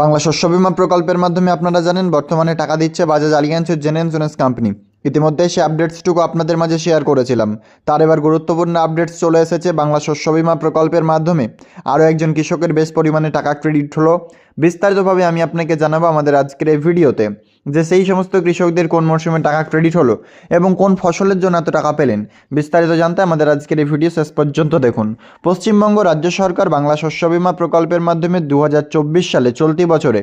বাংলা শস্য বিমা প্রকল্পের মাধ্যমে আপনারা জানেন, বর্তমানে টাকা দিচ্ছে বাজাজ আলিয়ান্স ও জেন ইন্স্যুরেন্স কোম্পানি ইতিমধ্যে সে আপডেটসটুকু আপনাদের মাঝে শেয়ার করেছিলাম। তার এবার গুরুত্বপূর্ণ আপডেটস চলে এসেছে বাংলা শস্য বিমা প্রকল্পের মাধ্যমে। আরও একজন কৃষকের বেশ পরিমাণে টাকা ক্রেডিট হলো। বিস্তারিতভাবে আমি আপনাকে জানাব আমাদের আজকের এই ভিডিওতে। যে সেই সমস্ত কৃষকদের কোন মরশুমে টাকা ক্রেডিট হলো এবং কোন ফসলের জন্য এত টাকা পেলেন, বিস্তারিত জানতে আমাদের আজকের এই ভিডিও শেষ পর্যন্ত দেখুন। পশ্চিমবঙ্গ রাজ্য সরকার বাংলা শস্য বিমা প্রকল্পের মাধ্যমে দু হাজার চব্বিশ সালে চলতি বছরে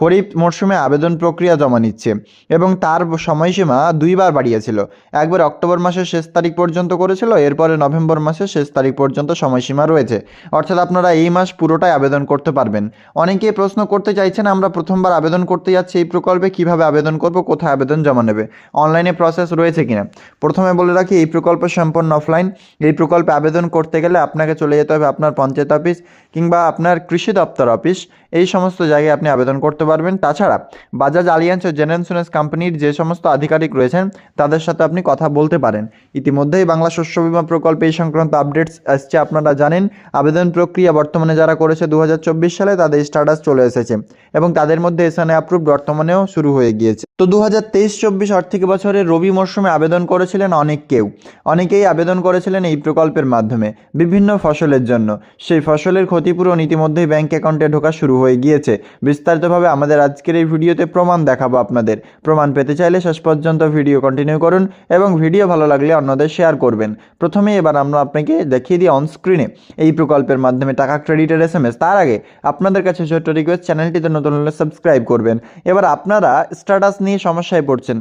খরিফ মরশুমে আবেদন প্রক্রিয়া জমা নিচ্ছে এবং তার সময়সীমা দুইবার বাড়িয়েছিল। একবার অক্টোবর মাসের শেষ তারিখ পর্যন্ত করেছিল, এরপরে নভেম্বর মাসের শেষ তারিখ পর্যন্ত সময়সীমা রয়েছে। অর্থাৎ আপনারা এই মাস পুরোটাই আবেদন করতে পারবেন। অনেকেই প্রশ্ন করতে চাইছেন, আমরা প্রথমবার আবেদন করতে যাচ্ছি এই প্রকল্পে কীভাবে আবেদন করব, কোথায় আবেদন জমা নেবে, অনলাইনে প্রসেস রয়েছে কিনা? প্রথমে বলে রাখি, এই প্রকল্প সম্পূর্ণ অফলাইন এই প্রকল্পে আবেদন করতে গেলে আপনাকে চলে যেতে হবে আপনার পঞ্চায়েত অফিস কিংবা আপনার কৃষি দপ্তর অফিস এই সমস্ত জায়গায় আপনি আবেদন করতে পারবেন। তাছাড়া, বাজাজ আলিয়ান্স ও জেন ইন্স্যুরেন্স কোম্পানির যে সমস্ত আধিকারিক রয়েছেন, তাদের সাথে আপনি কথা বলতে পারেন। ইতিমধ্যেই বাংলা শস্য বিমা প্রকল্পে এই সংক্রান্ত আপডেটস আসছে, আপনারা জানেন। আবেদন প্রক্রিয়া বর্তমানে যারা করেছে দু হাজার চব্বিশ সালে তাদের স্ট্যাটাস চলে এসেছে এবং তাদের মধ্যে এসএনএ অ্যাপ্রুভ বর্তমানেও শুরু হয়ে গিয়েছে তো দু হাজার তেইশ চব্বিশ আর্থিক বছরের রবি মরশুমে আবেদন করেছিলেন অনেক কেউ। অনেকেই আবেদন করেছিলেন এই প্রকল্পের মাধ্যমে, বিভিন্ন ফসলের জন্য। সেই ফসলের ক্ষতিপূরণ ইতিমধ্যেই ব্যাংক অ্যাকাউন্টে ঢোকা শুরু হয়ে গিয়েছে। বিস্তারিতভাবে আমাদের আজকের এই ভিডিওতে প্রমাণ দেখাবো আপনাদের। প্রমাণ পেতে চাইলে শেষ পর্যন্ত ভিডিও কন্টিনিউ করুন এবং ভিডিও ভালো লাগলে অন্যদের শেয়ার করবেন। প্রথমে এবার আমরা আপনাকে দেখিয়ে দিই অনস্ক্রিনে এই প্রকল্পের মাধ্যমে টাকা ক্রেডিটের এস এম এস তার আগে আপনাদের কাছে ছোট্ট রিকোয়েস্ট চ্যানেলটিতে নতুন হলে সাবস্ক্রাইব করবেন। এবার আপনারা স্ট্যাটাস নিয়ে সমস্যায় পড়ছেন।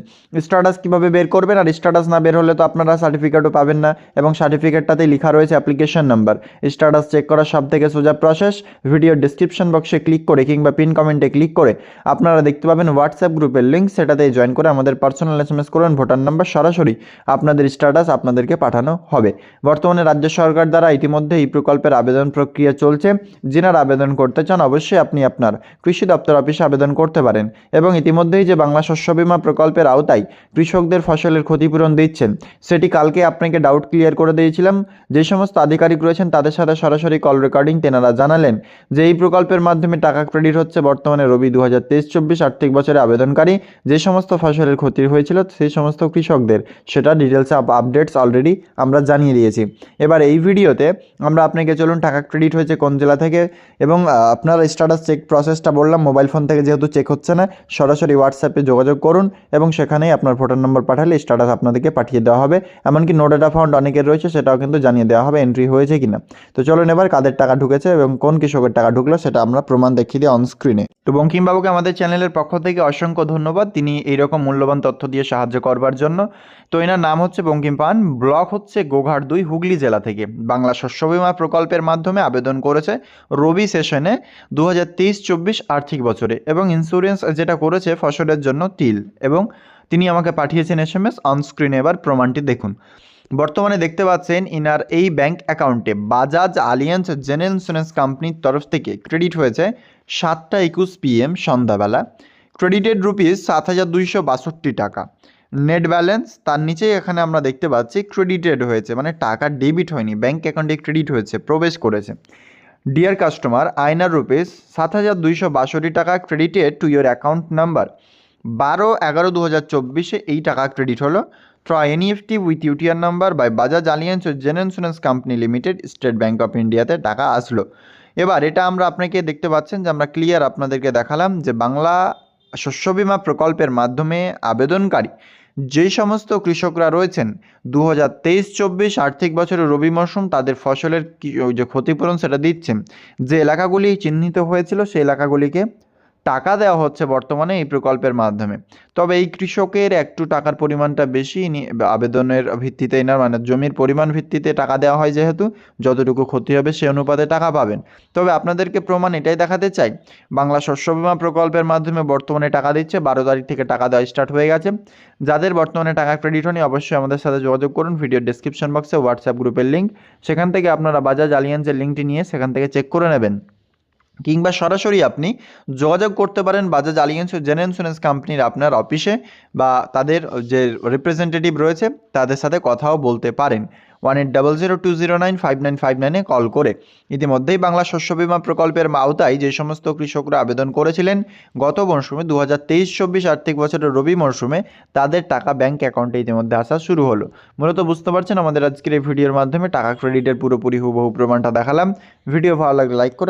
স্ট্যাটাস কীভাবে বের করবেন আর স্ট্যাটাস না বের হলে তো আপনারা সার্টিফিকেটও পাবেন না এবং সার্টিফিকেটটাতেই লেখা রয়েছে অ্যাপ্লিকেশন নাম্বার স্ট্যাটাস চেক করার সব থেকে সোজা প্রসেস ভিডিওর ডিসক্রিপশন বক্সে ক্লিক করে কিংবা পিন কমেন্টে ক্লিক করে আপনারা দেখতে পাবেন হোয়াটসঅ্যাপ গ্রুপের লিঙ্ক সেটাতে জয়েন করে আমাদের পার্সোনাল এস এম এস করুন ভোটার নাম্বার সরাসরি আপনাদের স্ট্যাটাস আপনাদেরকে পাঠানো হবে। বর্তমানে রাজ্য সরকার দ্বারা ইতিমধ্যে এই প্রকল্পের আবেদন প্রক্রিয়া চলছে। যিনারা আবেদন করতে চান অবশ্যই আপনি আপনার কৃষি দপ্তর অফিসে আবেদন করতে পারেন। এবং ইতিমধ্যেই যে বাংলা শস্য বিমা প্রকল্পের আওতায় কৃষকদের ফসলের ক্ষতিপূরণ দিচ্ছেন। সেটি কালকে আপনাকে ডাউট ক্লিয়ার করে দিয়েছিলাম। যে সমস্ত আধিকারিক রয়েছেন, তাদের সাথে সরাসরি কল রেকর্ডিং তেনারা জানালেন যে এই প্রকল্পের মাধ্যমে টাকা ক্রেডিট হচ্ছে বর্তমানে রবি দু হাজার তেইশ চব্বিশ আর্থিক বছরে আবেদনকারী। যে সমস্ত ফসলের ক্ষতি হয়েছিল, সেই সমস্ত কৃষকদের সেটা ডিটেলসে আপডেটস অলরেডি আমরা জানিয়ে দিয়েছি। এবার এই ভিডিওতে আমরা আপনাকে চলুন টাকা ক্রেডিট হয়েছে কোন জেলা থেকে এবং আপনার স্ট্যাটাস চেক প্রসেসটা বললাম মোবাইল ফোন থেকে যেহেতু চেক হচ্ছে না, সরাসরি হোয়াটসঅ্যাপে যোগাযোগ করুন এবং সেখানেই আপনার ভোটার নম্বর পাঠালে স্ট্যাটাস আপনাদেরকে পাঠিয়ে দেওয়া হবে। এমনকি নো ডেটা ফাউন্ড অনেকের রয়েছে, সেটাও কিন্তু জানিয়ে দেওয়া হবে এন্ট্রি হয়েছে কিনা। তো চলুন এবার কাদের টাকা ঢুকেছে এবং কোন কৃষকের টাকা ঢুকলো সেটা আমরা প্রমাণ দেখিয়ে দিই অনস্ক্রিনে তো বঙ্কিমবাবুকে আমাদের চ্যানেলের পক্ষ থেকে অসংখ্য ধন্যবাদ। তিনি এইরকম মূল্যবান তথ্য দিয়ে সাহায্য করবার জন্য। তো এনার নাম হচ্ছে বঙ্কিম পান, ব্লক হচ্ছে গোঘাট দুই, হুগলি জেলা থেকে। বাংলা শস্য বিমা প্রকল্পের মাধ্যমে আবেদন করেছে রবি সেশনে দু হাজার আর্থিক বছরে এবং ইন্স্যুরেন্স যেটা করেছে ফসলের জন্য তিল এবং তিনি আমাকে পাঠিয়েছেন এস এম এস অনস্ক্রিনে এবার প্রমাণটি দেখুন। বর্তমানে দেখতে পাচ্ছেন ইনার এই ব্যাংক অ্যাকাউন্টে বাজাজ আলিয়ান্স জেনারেল ইন্স্যুরেন্স কোম্পানির তরফ থেকে ক্রেডিট হয়েছে সাতটা একুশ পিএম সন্ধ্যাবেলা। ক্রেডিটেড রুপিস সাত হাজার দুইশো বাষট্টি টাকা। নেট ব্যালেন্স তার নিচেই এখানে আমরা দেখতে পাচ্ছি ক্রেডিটেড হয়েছে মানে টাকা ডেবিট হয়নি ব্যাংক অ্যাকাউন্টে ক্রেডিট হয়েছে, প্রবেশ করেছে। ডিয়ার কাস্টমার আয়নার রুপিস সাত হাজার দুইশো বাষট্টি টাকা credited to your account number বারো এগারো দু হাজার চব্বিশে এই টাকা ক্রেডিট হলো। Through NEFT with UTR number by Bajaj Allianz O gen insurance company limited state bank of ইন্ডিয়াতে টাকা আসলো। এবার এটা আমরা আপনাকে দেখতে পাচ্ছেন যে আমরা ক্লিয়ার আপনাদেরকে দেখালাম যে বাংলা শস্য বিমা প্রকল্পের মাধ্যমে আবেদনকারী যেই সমস্ত কৃষকরা রয়েছেন দু হাজার তেইশ চব্বিশ আর্থিক বছরের রবি মরশুম তাদের ফসলের যে ক্ষতিপূরণ সেটা দিচ্ছেন। যে এলাকাগুলি চিহ্নিত হয়েছিল সেই এলাকাগুলিকে টাকা দেওয়া হচ্ছে বর্তমানে এই প্রকল্পের মাধ্যমে। তবে এই কৃষকের একটু টাকার পরিমাণটা বেশি, নি- আবেদনের ভিত্তিতে এনার মানে জমির পরিমাণ ভিত্তিতে টাকা দেওয়া হয় যেহেতু, যতটুকু ক্ষতি হবে সে অনুপাতে টাকা পাবেন। তবে আপনাদেরকে প্রমাণ এটাই দেখাতে চাই, বাংলা শস্য বিমা প্রকল্পের মাধ্যমে বর্তমানে টাকা দিচ্ছে, বারো তারিখ থেকে টাকা দেওয়া স্টার্ট হয়ে গেছে। যাদের বর্তমানে টাকা ক্রেডিট হয়নি, অবশ্যই আমাদের সাথে যোগাযোগ করুন ভিডিও ডিসক্রিপশন বক্সে হোয়াটসঅ্যাপ গ্রুপের লিঙ্ক সেখান থেকে আপনারা বাজাজ আলিয়ান্সের লিঙ্কটি নিয়ে সেখান থেকে চেক করে নেবেন। কিংবা সরাসরি আপনি যোগাযোগ করতে পারেন বাজাজ আলিয়েন্স ও জেন ইন্স্যুরেন্স কোম্পানির আপনার অফিসে বা তাদের যে রিপ্রেজেন্টেটিভ রয়েছে, তাদের সাথে কথাও বলতে পারেন। One eight double zero two zero nine five nine five নাইনে কল করে। ইতিমধ্যেই বাংলা শস্য বিমা প্রকল্পের আওতায় যে সমস্ত কৃষকরা আবেদন করেছিলেন, গত মরশুমে দু হাজার তেইশ চব্বিশ আর্থিক বছরের রবি মরশুমে তাদের টাকা ব্যাংক অ্যাকাউন্টে ইতিমধ্যে আসা শুরু হলো। মূলত বুঝতে পারছেন, আমাদের আজকের এই ভিডিওর মাধ্যমে টাকা ক্রেডিটের পুরোপুরি হুবহু প্রমাণটা দেখালাম। ভিডিও ভালো লাগলে লাইক করে